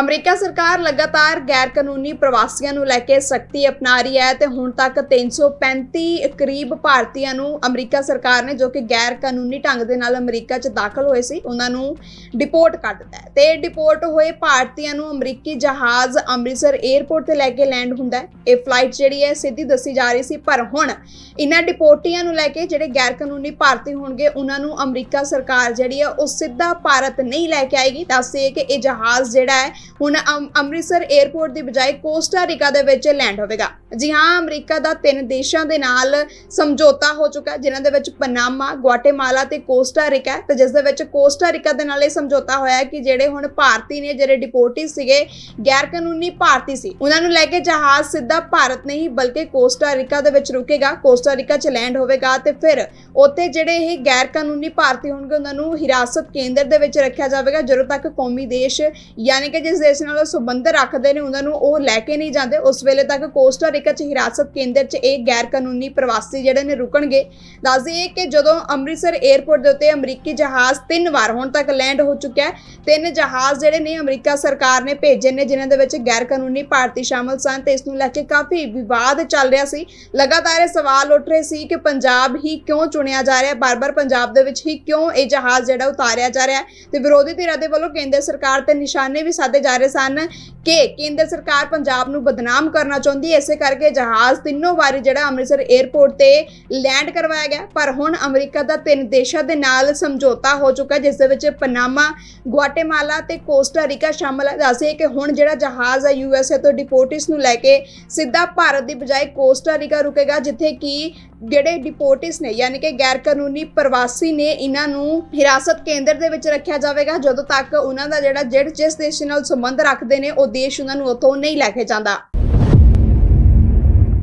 America ਸਰਕਾਰ ਲਗਾਤਾਰ ਗੈਰ ਕਾਨੂੰਨੀ ਪ੍ਰਵਾਸੀਆਂ ਨੂੰ ਲੈ ਕੇ ਸਖਤੀ ਅਪਣਾ ਰਹੀ ਹੈ ਤੇ ਹੁਣ ਤੱਕ 335 ਕਰੀਬ ਭਾਰਤੀਆਂ ਨੂੰ ਅਮਰੀਕਾ ਸਰਕਾਰ ਨੇ ਜੋ ਕਿ ਗੈਰ ਕਾਨੂੰਨੀ ਢੰਗ ਦੇ ਨਾਲ ਅਮਰੀਕਾ 'ਚ ਦਾਖਲ ਹੋਏ ਸੀ, ਉਹਨਾਂ ਨੂੰ ਡਿਪੋਰਟ ਕਰ ਦਿੱਤਾ ਹੈ। ਤੇ ਡਿਪੋਰਟ ਹੋਏ ਭਾਰਤੀਆਂ ਨੂੰ ਅਮਰੀਕੀ ਜਹਾਜ਼ ਅੰਮ੍ਰਿਤਸਰ 에ਅਰਪੋਰਟ ਤੇ ਲੈ ਕੇ ਲੈਂਡ ਹੁੰਦਾ ਹੈ। ਇਹ ਫਲਾਈਟ ਜਿਹੜੀ ਹੈ, ਸਿੱਧੀ ਦੱਸੀ ਜਾ ਰਹੀ ਸੀ, ਪਰ ਹੁਣ ਇਹਨਾਂ ਡਿਪੋਰਟੀਆਂ ਨੂੰ ਲੈ ਕੇ ਜਿਹੜੇ ਗੈਰ ਕਾਨੂੰਨੀ ਭਾਰਤੀ ਹੋਣਗੇ, ਉਹਨਾਂ ਨੂੰ ਅਮਰੀਕਾ ਸਰਕਾਰ ਜਿਹੜੀ ਹੈ, ਉਹ ਸਿੱਧਾ ਭਾਰਤ ਨਹੀਂ ਲੈ ਕੇ ਆਏਗੀ। ਦੱਸੇ ਕਿ ਇਹ ਜਹਾਜ਼ ਜਿਹੜਾ ਹੈ ਹੁਣ ਅੰਮ੍ਰਿਤਸਰ 에ਅਰਪੋਰਟ ਦੀ ਬਜਾਏ ਕੋਸਟਾ ਰੀਕਾ ਦੇ ਵਿੱਚ ਲੈਂਡ ਹੋਵੇਗਾ। ਜੀ ਹਾਂ, ਅਮਰੀਕਾ ਦਾ ਤਿੰਨ ਦੇਸ਼ਾਂ ਦੇ ਨਾਲ ਸਮਝੌਤਾ ਹੋ ਚੁੱਕਾ ਜਿਨ੍ਹਾਂ ਦੇ ਵਿੱਚ ਪਨਾਮਾ ਗੁਆਟੇਮਾਲਾ ਤੇ ਕੋਸਟਾ ਰੀਕਾ ਤੇ ਜਿਸ ਦੇ ਵਿੱਚ ਕੋਸਟਾ ਰੀਕਾ ਦੇ ਨਾਲ ਇਹ ਸਮਝੌਤਾ ਹੋਇਆ ਹੈ ਕਿ ਜਿਹੜੇ ਹੁਣ ਭਾਰਤੀ ਨੇ, ਜਿਹੜੇ ਡਿਪੋਰਟੀ ਸੀਗੇ ਗੈਰ ਕਾਨੂੰਨੀ ਭਾਰਤੀ ਸੀ, ਉਹਨਾਂ ਨੂੰ ਲੈ ਕੇ ਜਹਾਜ਼ ਸਿੱਧਾ ਭਾਰਤ ਨਹੀਂ, ਬਲਕਿ ਕੋਸਟਾ ਰੀਕਾ ਦੇ ਵਿੱਚ ਰੁਕੇਗਾ। ਕੋਸਟਾ ਰੀਕਾ ਚ ਲੈਂਡ ਹੋਵੇਗਾ ਤੇ ਫਿਰ ਉੱਥੇ ਜਿਹੜੇ ਇਹ ਗੈਰ ਕਾਨੂੰਨੀ ਭਾਰਤੀ ਹੋਣਗੇ, ਉਹਨਾਂ ਨੂੰ ਹਿਰਾਸਤ ਕੇਂਦਰ ਦੇ ਵਿੱਚ ਰੱਖਿਆ ਜਾਵੇਗਾ, ਜਦੋਂ ਤੱਕ ਕੌਮੀ ਦੇਸ਼, ਯਾਨੀ ਕਿ ਜਿਸ ਦੇਸ਼ ਨਾਲ ਉਹ ਸੰਬੰਧ ਰੱਖਦੇ ਨੇ, ਉਹਨਾਂ ਨੂੰ ਉਹ ਲੈ ਕੇ ਨਹੀਂ ਜਾਂਦੇ। ਉਸ ਵੇਲੇ ਤੱਕ ਕੋਸਟਾ ਰੀਕਾ ਚ, ਹਿਰਾਸਤ ਕੇਂਦਰ ਚ ਇਹ ਗੈਰ ਕਾਨੂੰਨੀ ਪ੍ਰਵਾਸੀ ਜਿਹੜੇ ਨੇ ਰੁਕਣਗੇ। ਦੱਸ ਦਈਏ ਕਿ ਜਦੋਂ ਅੰਮ੍ਰਿਤਸਰ 에ਅਰਪੋਰਟ ਦੇ ਉੱਤੇ ਅਮਰੀਕੀ ਜਹਾਜ਼ ਤਿੰਨ ਵਾਰ ਹੁਣ ਤੱਕ ਲੈਂਡ ਹੋ ਚੁੱਕਿਆ ਹੈ, ਤਿੰਨ ਜਹਾਜ਼ ਜਿਹੜੇ ਨੇ ਅਮਰੀਕਾ ਸਰਕਾਰ ਨੇ ਭੇਜੇ ਨੇ, ਜਿਨ੍ਹਾਂ ਦੇ ਵਿੱਚ ਗੈਰ ਕਾਨੂੰਨੀ ਭਾਰਤੀ ਸ਼ਾਮਲ ਸਨ ਤੇ ਇਸ ਨੂੰ ਲੈ ਕੇ ਕਾਫੀ ਵਿਵਾਦ ਚੱਲ ਰਿਹਾ ਸੀ। ਲਗਾਤਾਰ ਇਹ ਸਵਾਲ ਉੱਠ ਰਹੇ ਸੀ ਕਿ ਪੰਜਾਬ ਹੀ ਕਿਉਂ ਚੁਣਿਆ ਜਾ ਰਿਹਾ ਹੈ? ਬਾਰ-ਬਾਰ ਪੰਜਾਬ ਦੇ ਵਿੱਚ ਹੀ ਕਿਉਂ ਇਹ ਜਹਾਜ਼ ਜਿਹੜਾ ਉਤਾਰਿਆ ਜਾ ਰਿਹਾ ਹੈ? ਤੇ ਵਿਰੋਧੀ ਧਿਰਾਂ ਦੇ ਵੱਲੋਂ ਕੇਂਦਰ ਸਰਕਾਰ ਤੇ ਨਿਸ਼ਾਨੇ ਵੀ ਸਾਧੇ ਜਾ ਰਹੇ ਸਨ ਕਿ ਕੇਂਦਰ ਸਰਕਾਰ ਪੰਜਾਬ ਨੂੰ ਬਦਨਾਮ ਕਰਨਾ ਚਾਹੁੰਦੀ ਹੈ। ਇਸੇ ਕਰਕੇ ਜਹਾਜ਼ ਤਿੰਨੋਂ ਵਾਰੀ ਜਿਹੜਾ ਅੰਮ੍ਰਿਤਸਰ 에ਅਰਪੋਰਟ ਤੇ ਲੈਂਡ ਕਰਵਾਇਆ ਗਿਆ। ਪਰ ਹੁਣ ਅਮਰੀਕਾ ਦਾ ਤਿੰਨ ਦੇਸ਼ਾਂ ਦੇ ਨਾਲ ਸਮਝੌਤਾ ਹੋ ਚੁੱਕਾ ਹੈ, ਜਿਸ ਦੇ ਵਿੱਚ ਪਨਾਮਾ ਗੁਆਟੇਮਾਲਾ ਤੇ ਕੋਸਟਾ ਰੀਕਾ ਸ਼ਾਮਲ ਹੈ। ਦੱਸਿਆ ਕਿ ਹੁਣ ਜਿਹੜਾ ਜਹਾਜ਼ ਹੈ ਯੂਐਸਏ ਤੋਂ ਡਿਪੋਰਟਿਸ ਨੂੰ ਲੈ ਕੇ ਸਿੱਧਾ ਭਾਰਤ ਦੀ ਬਜਾਏ ਕੋਸਟਾ ਰੀਕਾ ਰੁਕੇਗਾ ਜਿੱਥੇ ਕਿ ਜਿਹੜੇ ਡਿਪੋਰਟਿਸ ਨੇ, ਯਾਨੀ ਕਿ ਗੈਰ ਕਾਨੂੰਨੀ ਪ੍ਰਵਾਸੀ ਨੇ, ਇਹਨਾਂ ਨੂੰ ਹਿਰਾਸਤ ਕੇਂਦਰ ਦੇ ਵਿੱਚ ਰੱਖਿਆ ਜਾਵੇਗਾ। ਜਦੋਂ ਤੱਕ ਉਹਨਾਂ ਦਾ ਜਿਹੜਾ ਜਿਹੜੇ ਜਿਸ ਦੇਸ਼ ਨਾਲ ਸੰਬੰਧ ਰੱਖਦੇ ਨੇ, ਉਹ ਦੇਸ਼ ਉਹਨਾਂ ਨੂੰ ਉੱਥੋਂ ਨਹੀਂ ਲੈ ਕੇ ਜਾਂਦਾ।